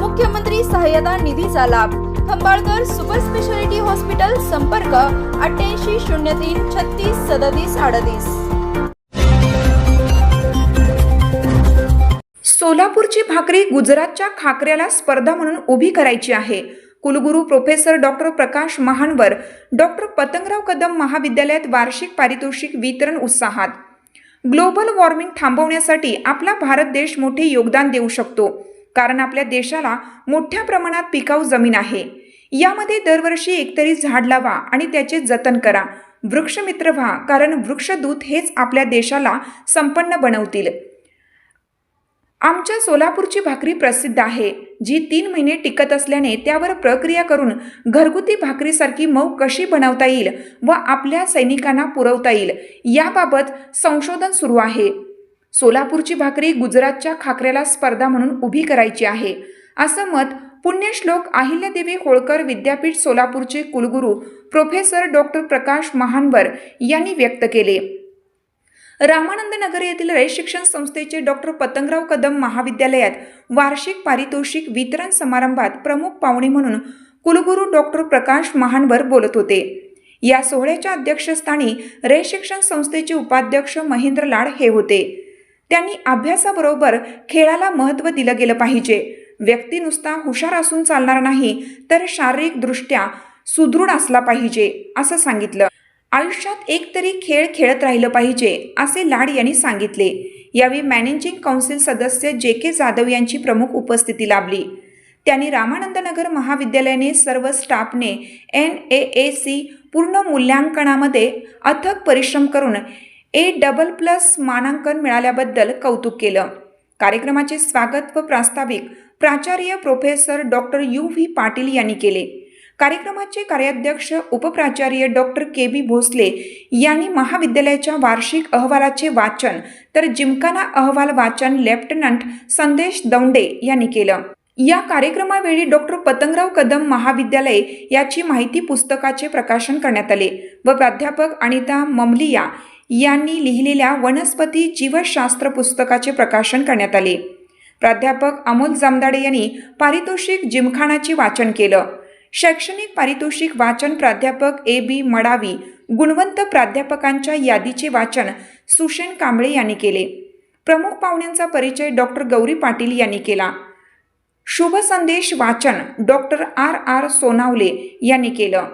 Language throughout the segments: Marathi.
मुख्यमंत्री सहाय्यता निधीचा लाभ. खंबाळकर सुपर स्पेशालिटी हॉस्पिटल संपर्क अठ्ठ्याऐंशी शून्य तीन छत्तीस सदतीस अडतीस. सोलापूरची भाकरी गुजरातच्या खाकऱ्याला स्पर्धा म्हणून उभी करायची आहे. कुलगुरू professor doctor Prakash Mahanavar doctor Patangrao Kadam महाविद्यालयात वार्षिक पारितोषिक वितरण उत्साहात. ग्लोबल वॉर्मिंग थांबवण्यासाठी आपला भारत देश मोठे योगदान देऊ शकतो. कारण आपल्या देशाला मोठ्या प्रमाणात पिकाऊ जमीन आहे. यामध्ये दरवर्षी एकतरी झाड लावा आणि त्याचे जतन करा. वृक्षमित्र व्हा कारण वृक्षदूत हेच आपल्या देशाला संपन्न बनवतील. आमच्या सोलापूरची भाकरी प्रसिद्ध आहे जी तीन महिने टिकत असल्याने त्यावर प्रक्रिया करून घरगुती भाकरीसारखी मऊ कशी बनवता येईल व आपल्या सैनिकांना पुरवता येईल याबाबत संशोधन सुरू आहे. सोलापूरची भाकरी गुजरातच्या खाकऱ्याला स्पर्धा म्हणून उभी करायची आहे. असं मत पुण्यश्लोक अहिल्यादेवी होळकर विद्यापीठ सोलापूरचे कुलगुरू प्रोफेसर डॉक्टर प्रकाश महानवर यांनी व्यक्त केले. रामानंद नगर येथील रयत शिक्षण संस्थेचे डॉक्टर पतंगराव कदम महाविद्यालयात वार्षिक पारितोषिक वितरण समारंभात प्रमुख पाहुणे म्हणून कुलगुरू डॉक्टर प्रकाश महानवर बोलत होते. या सोहळ्याच्या अध्यक्षस्थानी रयत शिक्षण संस्थेचे उपाध्यक्ष महेंद्र लाड हे होते. त्यांनी अभ्यासाबरोबर खेळाला महत्त्व दिलं गेलं पाहिजे. व्यक्ती नुसता हुशार असून चालणार नाही तर शारीरिकदृष्ट्या सुदृढ असला पाहिजे असं सांगितलं. आयुष्यात एकतरी खेळ खेळत राहिलं पाहिजे असे लाड यांनी सांगितले. यावेळी मॅनेजिंग काउन्सिल सदस्य जे के जाधव यांची प्रमुख उपस्थिती लाभली. त्यांनी रामानंदनगर महाविद्यालयाने सर्व स्टाफने एन ए ए सी पूर्ण मूल्यांकनामध्ये अथक परिश्रम करून ए डबल प्लस मानांकन मिळाल्याबद्दल कौतुक केलं. कार्यक्रमाचे स्वागत व प्रास्ताविक प्राचार्य professor doctor U V Patil यांनी केले. कार्यक्रमाचे कार्याध्यक्ष उपप्राचार्य डॉक्टर के बी भोसले यांनी महाविद्यालयाच्या वार्षिक अहवालाचे वाचन तर जिमखाना अहवाल वाचन लेफ्टनंट संदेश दौंडे यांनी केलं. या कार्यक्रमावेळी डॉक्टर पतंगराव कदम महाविद्यालय याची माहिती पुस्तकाचे प्रकाशन करण्यात आले व प्राध्यापक अनिता ममलिया यांनी लिहिलेल्या वनस्पती जीवशास्त्र पुस्तकाचे प्रकाशन करण्यात आले. प्राध्यापक अमोल जामदाडे यांनी पारितोषिक जिमखानाचे वाचन केलं. शैक्षणिक पारितोषिक वाचन प्राध्यापक ए बी मडावी गुणवंत प्राध्यापकांच्या यादीचे वाचन सुशेन कांबळे यांनी केले. प्रमुख पाहुण्यांचा परिचय डॉक्टर गौरी पाटील यांनी केला. शुभ संदेश वाचन डॉक्टर आर. आर. सोनावले यांनी केलं.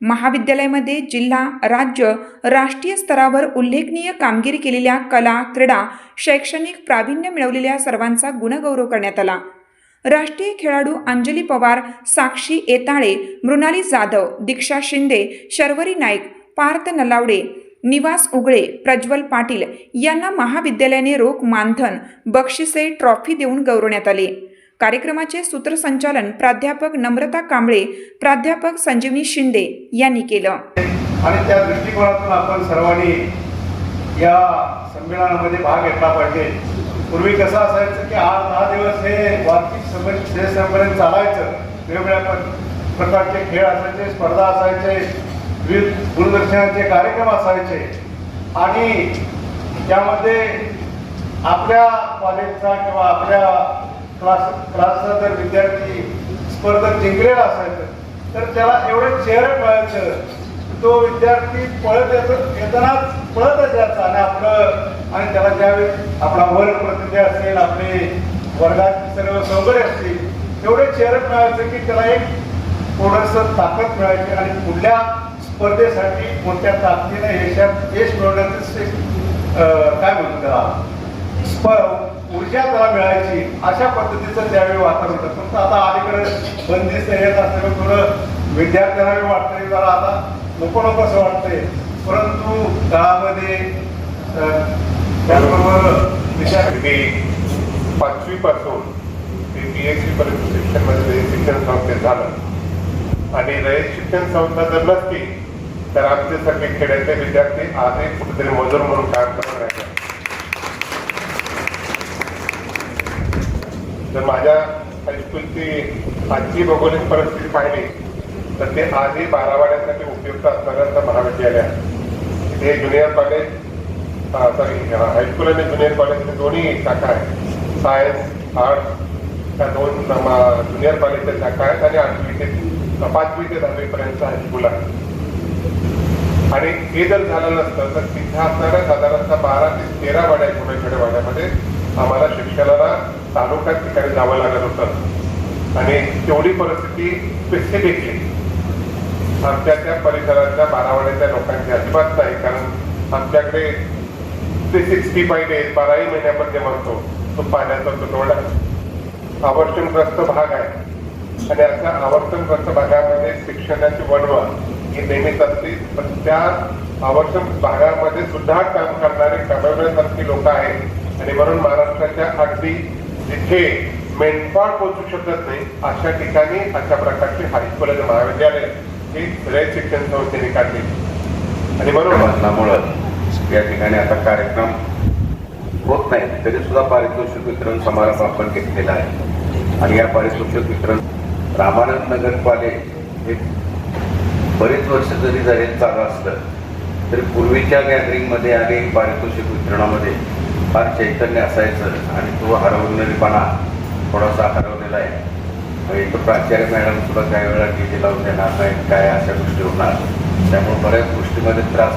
महाविद्यालयामध्ये जिल्हा राज्य राष्ट्रीय स्तरावर उल्लेखनीय कामगिरी केलेल्या कला क्रीडा शैक्षणिक प्रावीण्य मिळवलेल्या सर्वांचा गुणगौरव करण्यात आला. राष्ट्रीय खेळाडू अंजली पवार साक्षी येताळे मृणाली जाधव दीक्षा शिंदे शर्वरी नाईक पार्थ नलावडे निवास उगळे प्रज्वल पाटील यांना महाविद्यालयाने रोख मानधन बक्षिसे ट्रॉफी देऊन गौरवण्यात आले. कार्यक्रमाचे सूत्रसंचालन प्राध्यापक नम्रता कांबळे प्राध्यापक संजीवनी शिंदे यांनी केलं. आणि त्या दृष्टिकोनातून आपण सर्वांनी या संमेलनामध्ये भाग घेतला पाहिजे. पूर्वी कसं असायचं की आठ दहा दिवस हे वार्षिक संमेलन चालायचं. वेगवेगळ्या प्रकारचे खेळ असायचे स्पर्धा असायचे विविध दूरदर्शनाचे कार्यक्रम असायचे. आणि त्यामध्ये आपल्या कॉलेजचा किंवा आपल्या क्लास क्लासला जर विद्यार्थी स्पर्धक जिंकलेला असायचं तर त्याला एवढं चेहरे मिळायचं तो विद्यार्थी पळत येतो येतानाच पळतच यायचा आणि आपलं आणि त्याला ज्यावेळी आपला वर्ग प्रतिनिधी असेल आपले वर्गात सर्व सौंदर्य असतील एवढे चेहरे मिळायचं की त्याला एक थोडंसं ताकद मिळायची आणि पुढल्या स्पर्धेसाठी कोणत्या ताकदीने यशात यश मिळवण्याचं काय म्हणतो त्याला? स्प ऊर्जा त्याला मिळायची? अशा पद्धतीचं त्यावेळी वातावरण होतं. फक्त आता अलीकडे बंदिस्त येत असल्यामुळे थोडं विद्यार्थ्यांना वाटतंय जरा आता नको नको असं वाटतंय. परंतु काळामध्ये त्याचबरोबर विचार मी पाचवीपासून ते पी एच डी पर्यंत शिक्षणमध्ये शिक्षण संस्थेत झालं. आणि रयत शिक्षण संस्था जर नसती तर आमचे सगळे खेड्यातले विद्यार्थी आजही कुठेतरी मजूर म्हणून काम करत राहिले. जर माझ्या हायस्कूलची आजची भौगोलिक परिस्थिती पाहिली तर ते आजही बारावाड्यासाठी उपयुक्त असणाऱ्या महाविद्यालय आहे ते junior college sorry high school आणि ज्युनियर कॉलेज हे दोन्ही शाखा आहेत. सायन्स आर्ट्स त्या दोन ज्युनियर कॉलेजच्या शाखा आहेत आणि आठवी ते पाचवी ते दहावीपर्यंत हायस्कूल आहे आणि हे जर झालं नसतं तर तिथे असणाऱ्या साधारणतः बारा ते तेरा वाड्या छोट्या वाड्यामध्ये आम्हाला शिक्षणाला तालुक्यात ठिकाणी जावं लागत होतं. आणि तेवढी परिस्थिती स्पेसिफिकली आमच्या त्या परिसरातल्या बारावाड्याच्या लोकांची अजिबात नाही कारण आमच्याकडे ते सिक्स्टी फाय डेज बाराही महिन्यामध्ये म्हणतो तो पाण्याचा तुटवडा आवर्षणग्रस्त भाग आहे. आणि अशा आवर्तनग्रस्त भागामध्ये शिक्षणाची वणवण ही नेहमीच असते. पण त्या आवर्तन भागामध्ये सुद्धा काम करणारे कमावण्यासारखी लोक आहेत. आणि म्हणून महाराष्ट्राच्या अगदी जिथे मेंढपाळ पोहोचू शकत नाही अशा ठिकाणी अशा प्रकारचे हायस्कूल आणि महाविद्यालय ही रयत शिक्षण संस्थेने काढली आणि म्हणून बंधनामुळं या ठिकाणी आता कार्यक्रम होत नाही. तरी सुद्धा पारितोषिक वितरण समारंभ आपण घेतलेला आहे. आणि या पारितोषिक वितरण रामानंद नगरपाले हे बरेच वर्ष जरी झाले चालू असलं तरी पूर्वीच्या गॅदरिंगमध्ये आणि पारितोषिक वितरणामध्ये फार चैतन्य असायचं आणि तो हरवणारीपणा थोडासा हरवलेला आहे. आणि इथं प्राचार्य मॅडम सुद्धा काही वेळा गेली लावून देणार नाही काय अशा गोष्टी होणार. त्यामुळे बऱ्याच गोष्टीमध्ये त्रास